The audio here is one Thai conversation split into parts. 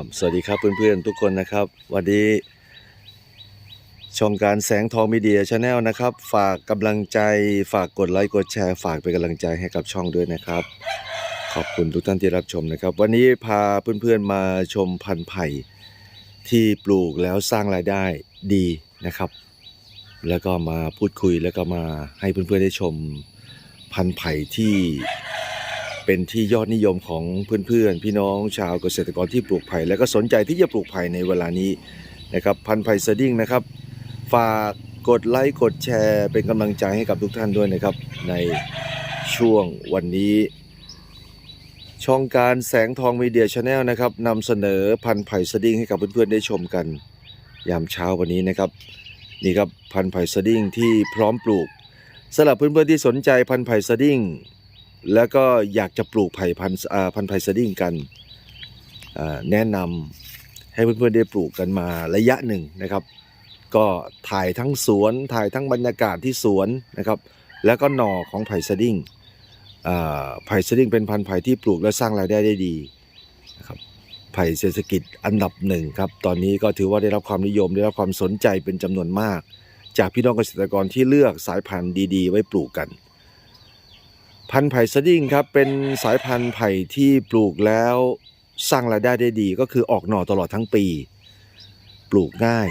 ครับสวัสดีครับเพื่อนๆทุกคนนะครับวันนี้ช่องการแสงทองมีเดียชาแนลนะครับ ฝากกำลังใจฝากกดไลค์กดแชร์ ฝากเป็นกำลังใจให้กับช่องด้วยนะครับ ขอบคุณทุกท่านที่รับชมนะครับ วันนี้พาเพื่อนๆมาชมพันธุ์ไผ่ที่ปลูกแล้วสร้างรายได้ดีนะครับ แล้วก็มาพูดคุยแล้วก็มาให้เพื่อนๆได้ชมพันธุ์ไผ่ที่ เป็นที่ยอดนิยมของเพื่อนๆ พี่น้องชาวเกษตรกรที่ปลูกไผ่และก็สนใจที่จะปลูกไผ่ในเวลานี้นะครับพันไผ่สดิ้งนะครับ ฝากกดไลค์กดแชร์เป็นกำลังใจให้กับทุกท่านด้วยนะครับ ในช่วงวันนี้ ช่องการแสงทองมีเดียชาแนลนะครับนำเสนอพันไผ่สดิ้งให้กับเพื่อนๆได้ชมกัน ยามเช้าวันนี้นะครับนี่ครับพันไผ่สดิ้งที่พร้อมปลูกสำหรับเพื่อนๆที่สนใจพันไผ่สดิ้ง แล้วก็อยากจะปลูกไผ่พันธุ์พันธุ์ไผ่สดิ้งกันแนะนำให้เพื่อนๆได้ปลูกกันมาระยะหนึ่งนะครับ ก็ถ่ายทั้งสวนถ่ายทั้งบรรยากาศที่สวนนะครับ แล้วก็หน่อของไผ่สดิ้งไผ่สดิ้งเป็นพันธุ์ไผ่ที่ปลูกและสร้างรายได้ได้ดีนะครับไผ่เศรษฐกิจอันดับหนึ่งครับตอนนี้ก็ถือว่าได้รับความนิยมได้รับความสนใจเป็นจำนวนมาก จากพี่น้องเกษตรกรที่เลือกสายพันธุ์ดี ๆ ไว้ปลูกกัน พันธุ์ไผ่สดิ้งครับเป็นสายพันธุ์ไผ่ที่ปลูกแล้วสร้างรายได้ได้ดีก็คือออกหน่อตลอดทั้งปี ปลูกง่าย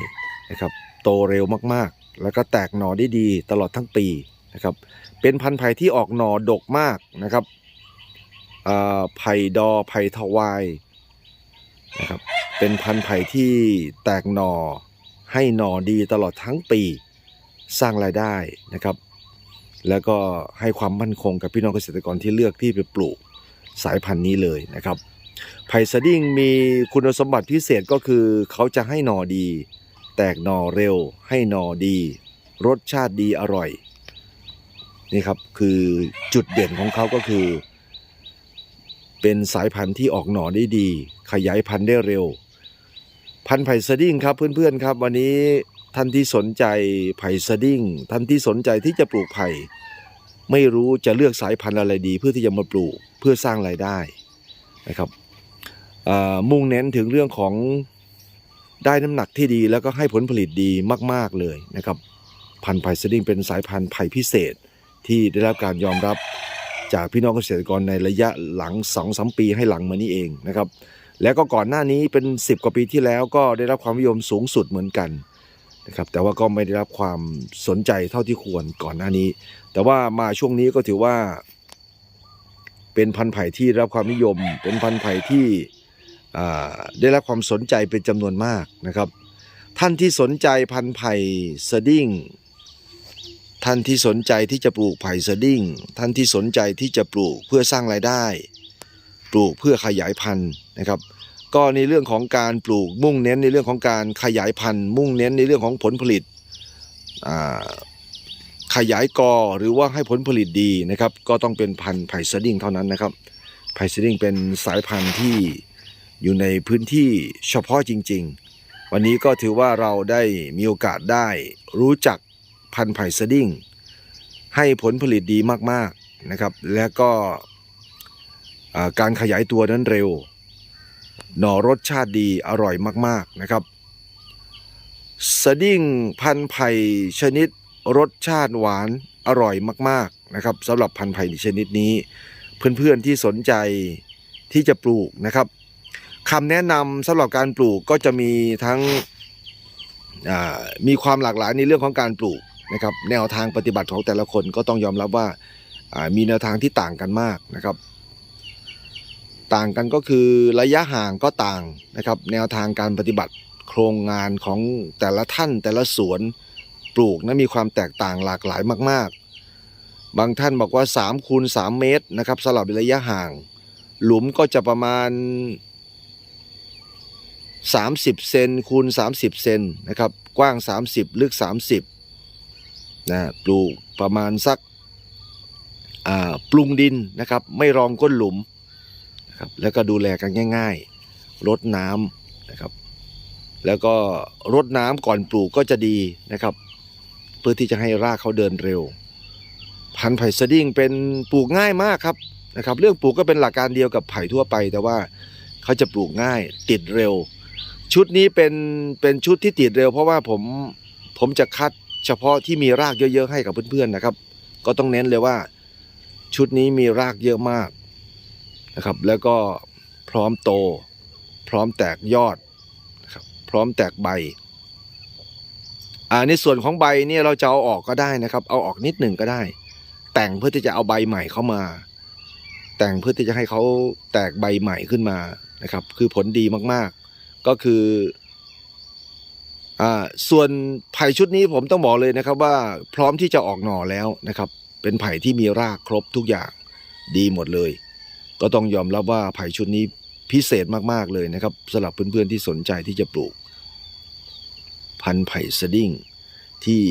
นะครับโตเร็วมากๆ แล้วก็แตกหน่อได้ดีตลอดทั้งปีนะครับเป็นพันธุ์ไผ่ที่ออกหน่อดกมากนะครับอ่าไผ่ดอไผ่ทวายนะครับเป็นพันธุ์ไผ่ที่แตกหน่อให้หน่อดีตลอดทั้งปี สร้างรายได้นะครับ แล้วก็ให้ความมั่นคงกับพี่น้องเกษตรกรที่เลือกที่ไปปลูกสายพันธุ์นี้เลยนะครับไผ่สดิ้งมีคุณสมบัติพิเศษก็คือเขาจะให้หน่อดี แตกหน่อเร็ว ให้หน่อดี รสชาติดีอร่อย นี่ครับคือจุดเด่นของเขาก็คือ เป็นสายพันธุ์ที่ออกหน่อได้ดี ขยายพันธุ์ได้เร็ว พันธุ์ไผ่สดิ้งครับเพื่อนๆครับ วันนี้ ท่านที่สนใจไผ่สดิ้งท่านที่สนใจที่จะปลูกไผ่ไม่รู้จะเลือกสายพันธุ์อะไรดี เพื่อที่จะมาปลูกเพื่อสร้างรายได้นะครับมุ่งเน้นถึงเรื่องของได้น้ำหนักที่ดีแล้วก็ให้ผลผลิตดีมาก ๆเลยนะครับพันธุ์ไผ่สดิ้งเป็นสายพันธุ์ไผ่พิเศษที่ได้รับการยอมรับจากพี่น้องเกษตรกรในระยะหลัง2อสปีให้หลังมานี้เองนะครับ แล้วก็ก่อนหน้านี้เป็น 10 กว่าปีที่แล้วก็ได้รับความนิยมสูงสุดเหมือนกัน นะครับแต่ว่าก็ไม่ได้รับความสนใจเท่าที่ควรก่อนหน้านี้ แต่ว่ามาช่วงนี้ก็ถือว่า เป็นพันธุ์ไผ่ที่รับความนิยม เป็นพันธุ์ไผ่ที่ได้รับความสนใจเป็นจำนวนมากนะครับ ท่านที่สนใจพันธุ์ไผ่สดิ้งท่านที่สนใจที่จะปลูกไผ่สดิ้งท่านที่สนใจที่จะปลูกเพื่อสร้างรายได้ ปลูกเพื่อขยายพันธุ์นะครับ ก็ในเรื่องของการปลูกมุ่งเน้นในเรื่องของการขยายพันธุ์ มุ่งเน้นในเรื่องของผลผลิตขยายกอหรือว่าให้ผลผลิตดีนะครับ ก็ต้องเป็นพันธุ์ไผ่สดิ้งเท่านั้นนะครับไผ่สดิ้งเป็นสายพันธุ์ที่อยู่ในพื้นที่เฉพาะจริง ๆ วันนี้ก็ถือว่าเราได้มีโอกาสได้รู้จักพันธุ์ไผ่สดิ้งให้ผลผลิตดีมากๆนะครับ และก็การขยายตัวนั้นเร็ว หน่อรสชาติดีอร่อยมากๆนะครับ สดิ้งพันธุ์ไผ่ชนิดรสชาติหวานอร่อยมากๆนะครับสำหรับพันธุ์ไผ่ชนิดนี้ เพื่อนๆที่สนใจที่จะปลูกนะครับคำแนะนำสำหรับการปลูกก็จะมีทั้งมีความหลากหลายในเรื่องของการปลูกนะครับแนวทางปฏิบัติของแต่ละคนก็ต้องยอมรับว่ามีแนวทางที่ต่างกันมากนะครับ ต่างกันก็คือระยะห่างก็ต่างนะครับ แนวทางการปฏิบัติโครงงานของแต่ละท่านแต่ละสวนปลูกนะมีความแตกต่างหลากหลายมาก ๆ บางท่านบอกว่า3คูณ3เมตรนะครับสลับระยะห่าง หลุมก็จะประมาณ 30 เซนคูณ 30 เซนนะครับ กว้าง 30 ลึก 30นะปลูกประมาณสักปรุงดินนะครับ ไม่รองก้นหลุม ครับแล้วก็ดูแลกันง่าย ๆ รดน้ำนะครับ แล้วก็รดน้ำก่อนปลูกก็จะดีนะครับ เพื่อที่จะให้รากเขาเดินเร็ว พันธุ์ไผ่สดิ้งเป็นปลูกง่ายมากครับนะครับ เรื่องปลูกก็เป็นหลักการเดียวกับไผ่ทั่วไป แต่ว่าเขาจะปลูกง่ายติดเร็ว ชุดนี้เป็นเป็นชุดที่ติดเร็ว เพราะว่าผมผมจะคัดเฉพาะที่มีรากเยอะๆให้กับเพื่อนๆนะครับ ก็ต้องเน้นเลยว่า ชุดนี้มีรากเยอะมาก นะครับ แล้วก็พร้อมโต พร้อมแตกยอดนะครับพร้อมแตกใบอ่าในส่วนของใบเนี่ยเราจะเอาออกก็ได้นะครับ เอาออกนิดหนึ่งก็ได้ แต่งเพื่อที่จะเอาใบใหม่เข้ามา แต่งเพื่อที่จะให้เขาแตกใบใหม่ขึ้นมานะครับ คือผลดีมากๆ ก็คืออ่าส่วนไผ่ชุดนี้ผมต้องบอกเลยนะครับ ว่าพร้อมที่จะออกหน่อแล้วนะครับ เป็นไผ่ที่มีรากครบทุกอย่างดีหมดเลย ก็ต้องยอมรับว่าไผ่ชุดนี้พิเศษมากๆเลยนะครับสำหรับเพื่อนๆที่สนใจที่จะปลูก พันธุ์ไผ่สดิ้งที่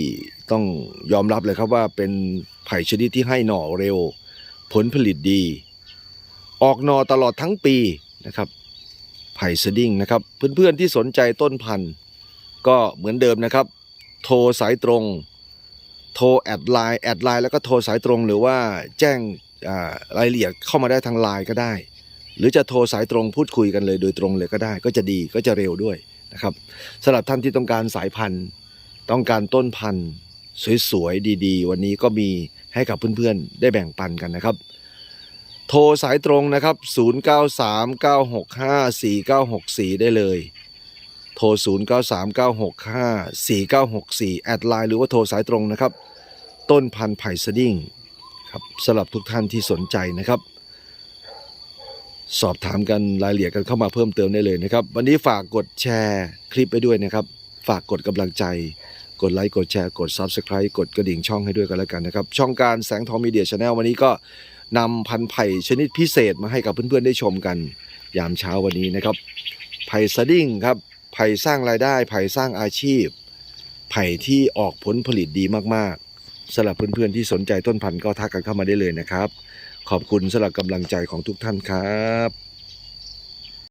ต้องยอมรับเลยครับว่าเป็นไผ่ชนิดที่ให้หน่อเร็ว ผลผลิตดี ออกหน่อตลอดทั้งปีนะครับ ไผ่สดิ้งนะครับ เพื่อนๆที่สนใจต้นพันธุ์ ก็เหมือนเดิมนะครับ โทรสายตรง โทรแอดไลน์แอดไลน์แล้วก็โทรสายตรงหรือว่าแจ้ง รายละเอียดเข้ามาได้ทางไลน์ก็ได้ หรือจะโทรสายตรงพูดคุยกันเลยโดยตรงเลยก็ได้ ก็จะดีก็จะเร็วด้วยนะครับสำหรับท่านที่ต้องการสายพันธุ์ ต้องการต้นพันธุ์สวยๆดีๆ วันนี้ก็มีให้กับเพื่อนๆ ได้แบ่งปันกันนะครับ โทรสายตรงนะครับ 0939654964 ได้เลย โทร 0939654964 แอดไลน์หรือว่าโทรสายตรงนะครับ ต้นพันธุ์ไผ่สดิ้ง ครับสำหรับทุกท่านที่สนใจนะครับ สอบถามกันรายละเอียดกันเข้ามาเพิ่มเติมได้เลยนะครับ วันนี้ฝากกดแชร์คลิปไปด้วยนะครับ ฝากกดกำลังใจ กดไลค์กดแชร์กด Subscribe กดกระดิ่งช่องให้ด้วยกันแล้วกันนะครับ ช่องการแสงทองมีเดียชาแนลวันนี้ก็นำพันธุ์ไผ่ชนิดพิเศษมาให้กับเพื่อนๆได้ชมกัน ยามเช้าวันนี้นะครับ ไผ่สดิ้งครับไผ่สร้างรายได้ไผ่สร้างอาชีพ ไผ่ที่ออกผลผลิตดีมาก สำหรับเพื่อนๆที่สนใจต้นพันธุ์ก็ทักกันเข้ามาได้เลยนะครับ ขอบคุณสำหรับกำลังใจของทุกท่านครับ